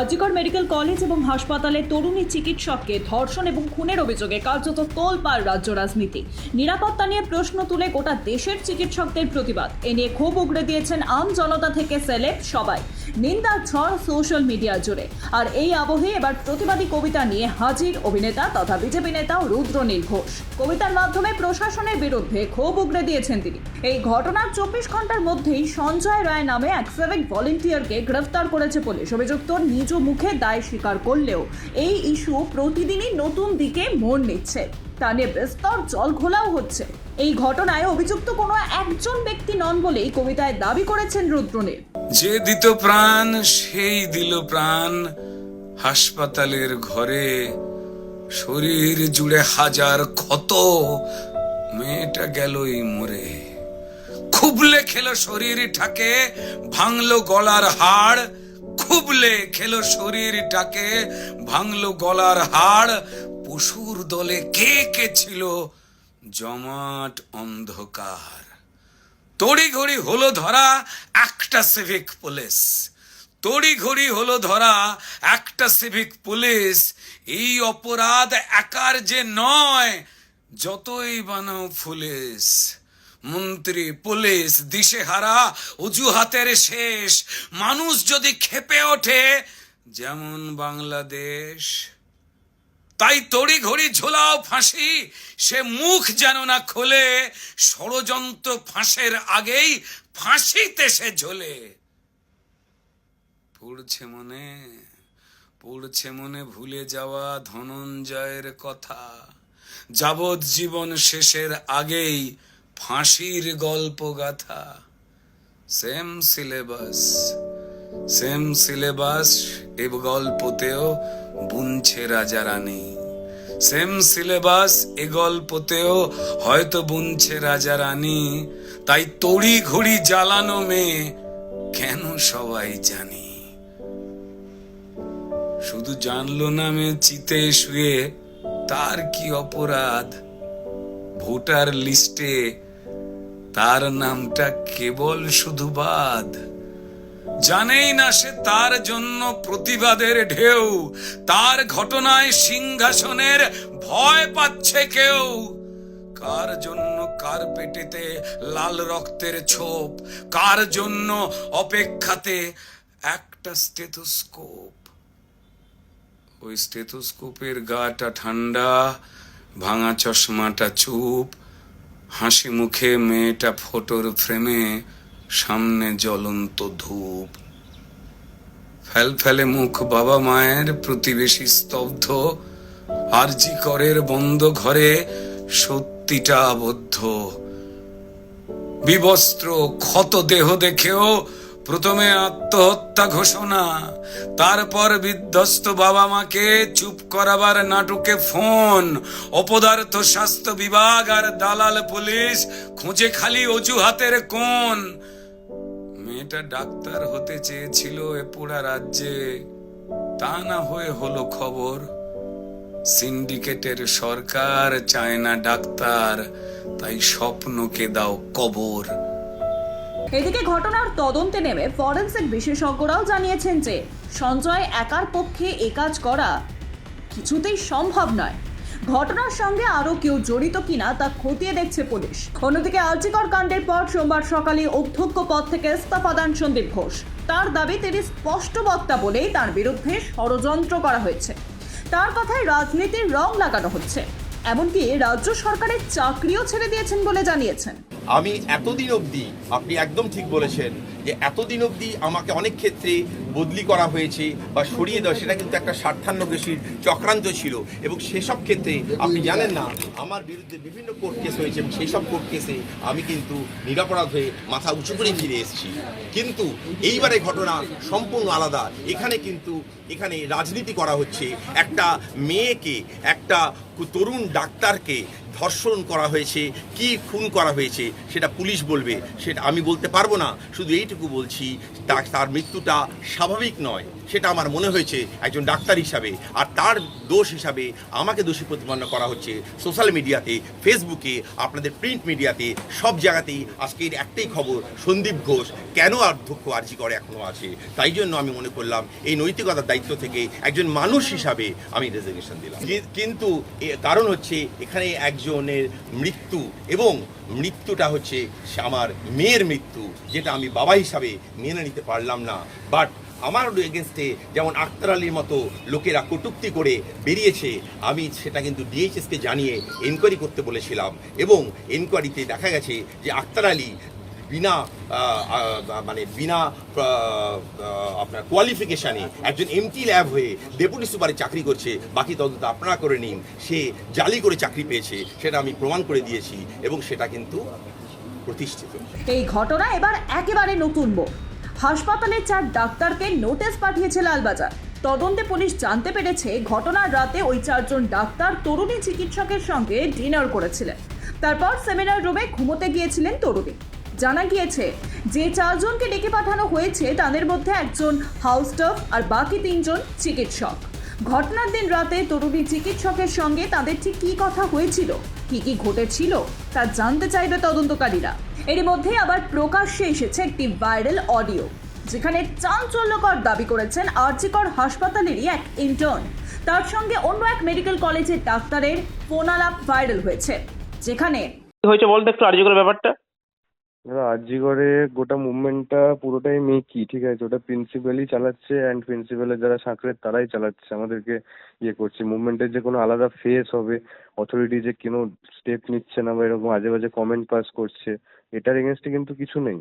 আজিকর medical college এবং হাসপাতালে তরুণী চিকিৎসককে ধর্ষণ এবং খুনের অভিযোগে কার্যত তোলপাড় রাজ্য রাজনীতি। নিরাপত্তা নিয়ে প্রশ্ন তুলে গোটা দেশের চিকিৎসকদের প্রতিবাদ। এ নিয়ে ক্ষোভ উগড়ে দিয়েছেন আম জনতা থেকে সেলেব সবাই। নিন্দার ঝড় সোশ্যাল মিডিয়া জুড়ে আর এই আবহে এবার প্রতিবাদী কবিতা নিয়ে হাজির অভিনেতা তথা বিজেপি নেতা রুদ্রনীল ঘোষ কবিতার মাধ্যমে প্রশাসনের বিরুদ্ধে ক্ষোভ উগড়ে দিয়েছেন তিনি। এই ঘটনার চব্বিশ ঘণ্টার মধ্যেই সঞ্জয় রায় নামে এক সিভিক ভলেন্টিয়ারকে গ্রেফতার করেছে পুলিশ। অভিযুক্ত নিজ মুখে দায় স্বীকার করলেও এই ইস্যু প্রতিদিনই নতুন দিকে মোড় নিচ্ছে। তা নিয়ে বিস্তর জল ঘোলাও হচ্ছে। এই ঘটনায় অভিযুক্ত কোনো একজন ব্যক্তি নন বলেই কবিতায় দাবি করেছেন রুদ্রনীল। যে দিত প্রাণ, সেই দিল প্রাণ। হাসপাতালের ঘরে শরীর জুড়ে হাজার ক্ষত। মেয়েটা গেলই মরে। খুবলে খেলো শরীর ঠাকে ভাঙলো গলার হাড়। খুবলে খেলো শরীরটাকে, ভাঙলো গলার হাড়। পশুর দলে কে কে ছিল? জমাট অন্ধকার। তড়ি ঘড়ি হলো ধরা একটা সিভিক পুলিশ তড়ি ঘড়ি হলো ধরা একটা সিভিক পুলিশ এই অপরাধ একার যে নয়, যতই বানাও পুলিশ মন্ত্রী, পুলিশ, দিশেহারা, অজুহাতের শেষ। মানুষ যদি খেপে ওঠে, যেমন বাংলাদেশ, তাই তড়ি ঘড়ি ঝোলাও ফাঁসি। সে মুখ যেন না খোলে, ষড়যন্ত্র ফাঁসের আগেই ফাঁসিতে সে ঝোলে। পড়ছে মনে পড়ছে মনে ভুলে যাওয়া ধনঞ্জয়ের কথা। যাবৎ জীবন শেষের আগেই ফাঁসির গল্প গাথা। সেম সিলেবাস সেম সিলেবাস এ গল্পতেও বুনছে রাজা রানী। সেম সিলেবাস এ গল্পতেও হয়তো বুনছে রাজা রানী। তাই তড়ি ঘড়ি জ্বালানো মেয়ে কেন সবাই জানি? শুধু জানলো না মেয়ে চিতে শুয়ে, তার কি অপরাধ? ভোটার লিস্টে তার নামটা কেবল শুধু বাদ। জানেই না সে তার জন্য প্রতিবাদের ঢেউ, তার ঘটনায় সিংহাসনের ভয় পাচ্ছে কেউ। কার জন্য কার পেটেতে লাল রক্তের ছোপ, কার জন্য অপেক্ষাতে একটা স্টেথোস্কোপ। ওই স্টেথোস্কোপের গাটা ঠান্ডা, ভাঙা চশমাটা চুপ হাসি মুখে মেয়েটা ফটোর ফ্রেমে সামনে জ্বলন্ত ধূপ। ফেল ফেলে মুখ বাবা মায়ের প্রতিবেশী স্তব্ধ, আরজি করের বন্ধ ঘরে সত্যিটা আবদ্ধ। বিবস্ত্র ক্ষত দেহ দেখেও প্রথমে আত্মহত্যা ঘোষণা, তারপর বিধ্বস্ত বাবা মাকে চুপ করাবার নাটকে ফোন, অপদার্থ স্বাস্থ্য বিভাগ আর দালাল পুলিশ খুঁজে খালি অজুহাতের কোন মেয়েটা ডাক্তার হতে চেয়েছিল এ পোড়া রাজ্যে, তা না হয়ে হলো খবর। সিন্ডিকেটের সরকার চায় না ডাক্তার, তাই স্বপ্নকে দাও কবর। এদিকে ঘটনার তদন্তে নেমে ফরেন্সিক বিশেষজ্ঞরাও জানিয়েছেন যে সঞ্জয় একার পক্ষে এ কাজ করা কিছুতেই সম্ভব নয়। ঘটনার সঙ্গে আরও কেউ জড়িত কিনা তা খতিয়ে দেখছে পুলিশ। অন্যদিকে আর্জিকর কাণ্ডের পর সোমবার সকালে অধ্যক্ষ পদ থেকে ইস্তফা দেন সন্দীপ ঘোষ। তার দাবি, তিনি স্পষ্ট বক্তা বলেই তার বিরুদ্ধে ষড়যন্ত্র করা হয়েছে। তার কথায় রাজনীতির রং লাগানো হচ্ছে। এমনকি রাজ্য সরকারের চাকরিও ছেড়ে দিয়েছেন বলে জানিয়েছেন। আমি এতদিন অবধি, আপনি একদম ঠিক বলেছেন যে এতদিন অবধি আমাকে অনেক ক্ষেত্রে বদলি করা হয়েছে বা সরিয়ে দেওয়া, সেটা কিন্তু একটা স্বার্থান্বেষীর চক্রান্ত ছিল। এবং সেসব ক্ষেত্রে আপনি জানেন না, আমার বিরুদ্ধে বিভিন্ন কোর্ট কেস হয়েছে এবং সেই সব কোর্ট কেসে আমি কিন্তু নিরাপরাধ হয়ে মাথা উঁচু করে ফিরে এসেছি। কিন্তু এইবারে ঘটনা সম্পূর্ণ আলাদা। এখানে কিন্তু, এখানে রাজনীতি করা হচ্ছে। একটা মেয়েকে, একটা তরুণ ডাক্তারকে ধর্ষণ করা হয়েছে, কি খুন করা হয়েছে, সেটা পুলিশ বলবে। সেটা আমি বলতে পারব না, শুধু এইটুকু বলছি তার মৃত্যুটা স্বাভাবিক নয়, সেটা আমার মনে হয়েছে একজন ডাক্তার হিসাবে। আর তার দোষ হিসাবে আমাকে দোষী প্রতিপন্ন করা হচ্ছে সোশ্যাল মিডিয়াতে, ফেসবুকে, আপনাদের প্রিন্ট মিডিয়াতে, সব জায়গাতেই। আজকের একটাই খবর, সন্দীপ ঘোষ কেন অধ্যক্ষ আর্জি করে এখনও আছে? তাই জন্য আমি মনে করলাম, এই নৈতিকতার দায়িত্ব থেকে একজন মানুষ হিসাবে আমি রেজিগনেশন দিলাম। কিন্তু কারণ হচ্ছে, এখানে একজনের মৃত্যু এবং মৃত্যুটা হচ্ছে আমার মেয়ের মৃত্যু, যেটা আমি বাবা হিসাবে মেনে নিতে পারলাম না। বাট আমার এগেনস্টে যেমন আক্তার আলীর মতো লোকেরা কটুক্তি করে বেরিয়েছে, আমি সেটা কিন্তু ডিএইচএসকে জানিয়ে এনকোয়ারি করতে বলেছিলাম এবং এনকোয়ারিতে দেখা গেছে যে আক্তার আলী বিনা মানে বিনা আপনার কোয়ালিফিকেশানে একজন এমটি ল্যাব হয়ে ডেপুটি সুপারে চাকরি করছে, বাকি তদন্ত আপনারা করে নিন। সে জালি করে চাকরি পেয়েছে, সেটা আমি প্রমাণ করে দিয়েছি এবং সেটা কিন্তু প্রতিষ্ঠিত। এই ঘটনা এবার একেবারে নতুন মোড়। হাসপাতালে চার ডাক্তারকে নোটিশ পাঠিয়েছে লালবাজার। তদন্তে পুলিশ জানতে পেরেছে, ঘটনার রাতে ওই চারজন ডাক্তার তরুণী চিকিৎসকের সঙ্গে ডিনার করেছিলেন। তারপর সেমিনার রুমে ঘুমোতে গিয়েছিলেন তরুণী। জানা গিয়েছে, যে চারজনকে ডেকে পাঠানো হয়েছে তাদের মধ্যে একজন হাউস স্টাফ আর বাকি তিনজন চিকিৎসক। ঘটনার দিন রাতে তরুণী চিকিৎসকের সঙ্গে তাদের ঠিক কী কথা হয়েছিল, কি কি ঘটেছিল, তা জানতে চাইবে তদন্তকারীরা। এর মধ্যে আবার প্রকাশ্যে এসেছে একটি ভাইরাল অডিও যেখানে চাঞ্চল্যকর দাবি করেছেন আরজিকর হাসপাতালেরই এক ইন্টার্ন তার সঙ্গে অন্য এক মেডিকেল কলেজের ডাক্তারের ফোনালাপ ভাইরাল হয়েছে, যেখানে হয়েছে বলতো একটু আর্জি করে ব্যাপারটা? দাদা আরজিগড়ে গোটা মুভমেন্টটা পুরোটাই মেকি ঠিক আছে? ওটা প্রিন্সিপালই চালাচ্ছে অ্যান্ড প্রিন্সিপালের যারা সাঁকড়ের তারাই চালাচ্ছে। আমাদেরকে ইয়ে করছে। মুভমেন্টের যে কোনো আলাদা ফেস হবে অথরিটি যে কোনো স্টেপ নিচ্ছে না বা এরকম আজে বাজে কমেন্ট পাস করছে এটার এগেনস্টে কিন্তু কিছু নেই।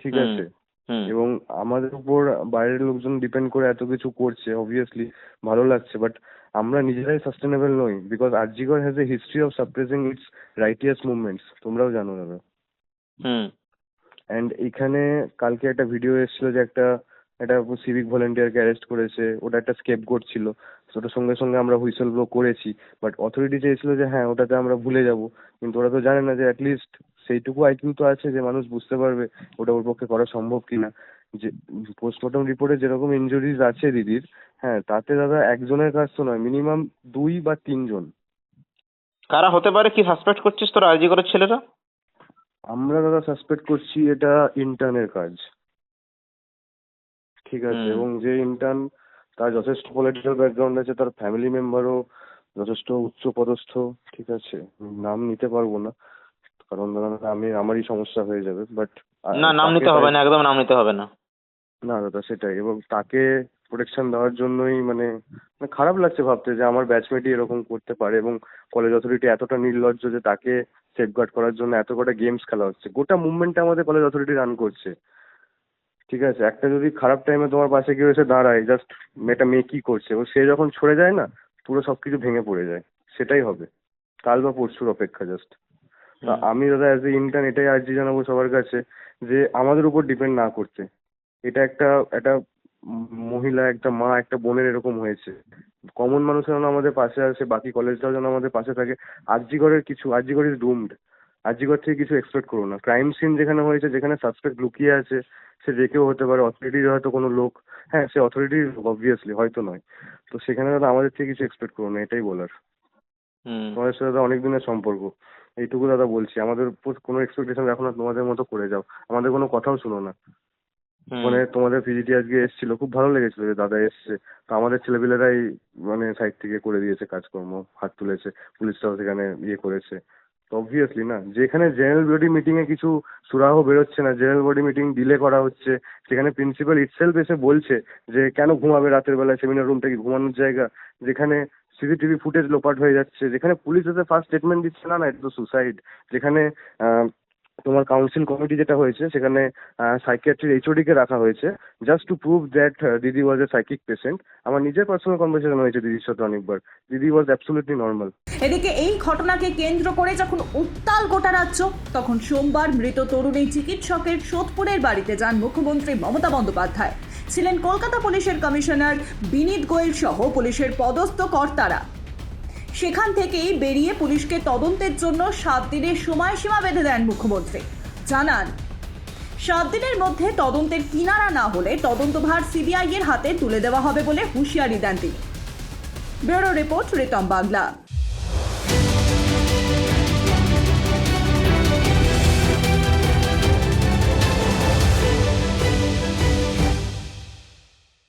ঠিক আছে? এবং আমাদের উপর বাইরের লোকজন ডিপেন্ড করে এত কিছু করছে অবভিয়াসলি ভালো লাগছে বাট আমরা নিজেরাই সাস্টেনেবল নই because RG Kar has a history of suppressing its righteous movements তোমরাও জানো দাদা। অ্যান্ড এখানে কালকে একটা ভিডিও এসেছিল যে একটা একটা সিভিক ভলেন্টিয়ারকে অ্যারেস্ট করেছে ওটা একটা স্কেপ গোট ছিল। তো ওটার সঙ্গে সঙ্গে আমরা হুইসেল ব্লো করেছি বাট অথরিটি চেয়েছিল যে হ্যাঁ ওটাতে আমরা ভুলে যাব। কিন্তু ওরা তো জানে না যে অ্যাটলিস্ট সেইটুকু আইকিউ তো আছে যে মানুষ বুঝতে পারবে ওটা ওর পক্ষে করা সম্ভব কিনা। যে পোস্টমর্টম রিপোর্টে যেরকম ইনজুরিজ আছে দিদির হ্যাঁ তাতে দাদা একজনের কাজ তো নয় মিনিমাম দুই বা তিনজন। কারা হতে পারে কি সাসপেক্ট করছিস তোর আর্জি করার ছেলেরা? আমরা দাদা সাসপেক্ট করছি এটা ইন্টার্নের কাজ। ঠিক আছে এবং যে ইন্টার্ন তার যথেষ্ট পলিটিক্যাল ব্যাকগ্রাউন্ড আছে তার ফ্যামিলি মেম্বারও যথেষ্ট উচ্চ পদস্থ ঠিক আছে? নাম নিতে পারব না কারণ আমি আমারই সমস্যা হয়ে যাবে বাট না নাম নিতে হবে না একদম নাম নিতে হবে না। না দাদা সেটাই এবং তাকে প্রোটেকশন দেওয়ার জন্যই মানে মানে খারাপ লাগছে ভাবতে যে আমার ব্যাচমেটই এরকম করতে পারে এবং কলেজ অথরিটি এতটা নির্লজ্জ যে তাকে সেফগার্ড করার জন্য এত কটা গেমস খেলা হচ্ছে। গোটা মুভমেন্টটা আমাদের কলেজ অথরিটি রান করছে। ঠিক আছে একটা যদি খারাপ টাইমে তোমার পাশে কেউ এসে দাঁড়ায় জাস্ট মেয়েটা মেয়ে কি করছে? ও সে যখন সরে যায় না পুরো সব কিছু ভেঙে পড়ে যায়। সেটাই হবে। কাল বা পরশুর অপেক্ষা জাস্ট তা আমি দাদা অ্যাজ এ ইন্টার্ন এটাই আর্জি জানাব সবার কাছে যে আমাদের উপর ডিপেন্ড না করতে। এটা একটা একটা মহিলা একটা মা একটা বোনের এরকম হয়েছে। কমন মানুষের যেন আমাদের পাশে আসে বাকি কলেজটাও যেন আমাদের পাশে থাকে। আরজিগড়ের কিছু আরজিগড় ইজ ডুমড আরজিগড় থেকে কিছু এক্সপেক্ট করো না। ক্রাইম সিন যেখানে হয়েছে যেখানে সাসপেক্ট লুকিয়ে আছে সে যে কেউ হতে পারে অথরিটির হয়তো কোনো লোক। হ্যাঁ সে অথরিটির অবভিয়াসলি হয়তো নয়। তো সেখানে দাদা আমাদের থেকে কিছু এক্সপেক্ট করো না এটাই বলার। তোমাদের সাথে দাদা অনেক দিনের সম্পর্ক। এইটুকু দাদা বলছি। আমাদের উপর কোনো এক্সপেকটেশন রাখো না তোমাদের মতো করে যাও। আমাদের কোনো কথাও শুনো না। মানে তোমাদের পিজিটি আজকে এসেছিল খুব ভালো লেগেছিল যে দাদা এসছে। তো আমাদের ছেলেপিলেরাই মানে সাইড থেকে করে দিয়েছে কাজকর্ম হাত তুলেছে পুলিশরাও সেখানে ইয়ে করেছে। অবভিয়াসলি না। যেখানে জেনারেল বডি মিটিং এ কিছু সুরাহ বেরোচ্ছে না জেনারেল বডি মিটিং ডিলে করা হচ্ছে, সেখানে প্রিন্সিপাল ইটসেলফ এসে বলছে যে, কেন ঘুমাবে রাতের বেলায় সেমিনার রুমটা কি ঘুমানোর জায়গা? যেখানে সিসিটিভি ফুটেজ লোপাট হয়ে যাচ্ছে, যেখানে পুলিশ এসে ফার্স্ট স্টেটমেন্ট দিচ্ছে, না না, এটা তো সুসাইড যেখানে তোমার কাউন্সিল কমিটি যেটা হয়েছে, সেখানে সাইকিয়াট্রির এইচওডি কে রাখা হয়েছে জাস্ট টু প্রুভ দ্যাট দিদি ওয়াজ এ সাইকিক পেশেন্ট আমার নিজের পার্সোনাল কনভারসেশন হয়েছে দিদির সাথে অনেকবার। দিদি ওয়াজ অ্যাবসোলিউটলি নর্মাল এদিকে এই ঘটনাকে কেন্দ্র করে যখন উত্তাল গোটা রাজ্য, তখন সোমবার মৃত তরুণী চিকিৎসকের সোদপুরের বাড়িতে যান মুখ্যমন্ত্রী মমতা বন্দ্যোপাধ্যায়। ছিলেন কলকাতা পুলিশের কমিশনার বিনীত গোয়েল সহ পুলিশের পদস্থ কর্তারা। সেখান থেকেই বেরিয়ে পুলিশকে তদন্তের জন্য সাত দিনের সময়সীমা বেঁধে দেন মুখ্যমন্ত্রী। জানান, সাত দিনের মধ্যে তদন্তের কিনারা না হলে তদন্তভার সিবিআই এর হাতে তুলে দেওয়া হবে বলে হুঁশিয়ারি দেন তিনি। Bureau report Ritam Bangla.